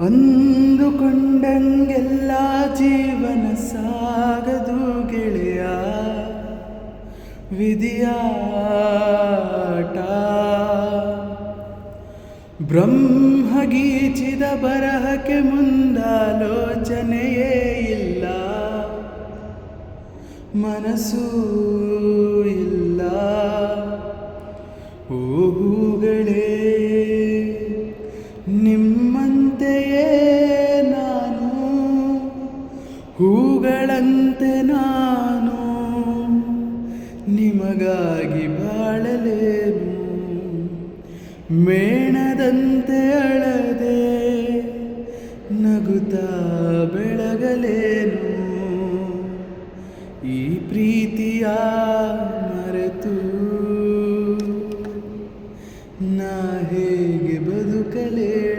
ಅಂದುಕೊಂಡಂಗೆಲ್ಲ ಜೀವನ ಸಾಗದು ಗೆಳೆಯ. ವಿಧಿಯಾಟ. ಬ್ರಹ್ಮಗೀಚಿದ ಬರಹಕ್ಕೆ ಮುಂದಾಲೋಚನೆಯೇ ಇಲ್ಲ. ಮನಸ್ಸೂ ಇಲ್ಲ. ಓ ಹೂಗಳೇ ನಿಮ್ಮಂತೆಯೇ ಹೂಗಳಂತೆ ನಾನು ನಿಮಗಾಗಿ ಬಾಳಲೇನು? ಮೇಣದಂತೆ ಅಳದೆ ನಗುತ್ತಾ ಬೆಳಗಲೇನು? ಈ ಪ್ರೀತಿಯ ಮರೆತು ನಾ ಹೇಗೆ ಬದುಕಲೇಳು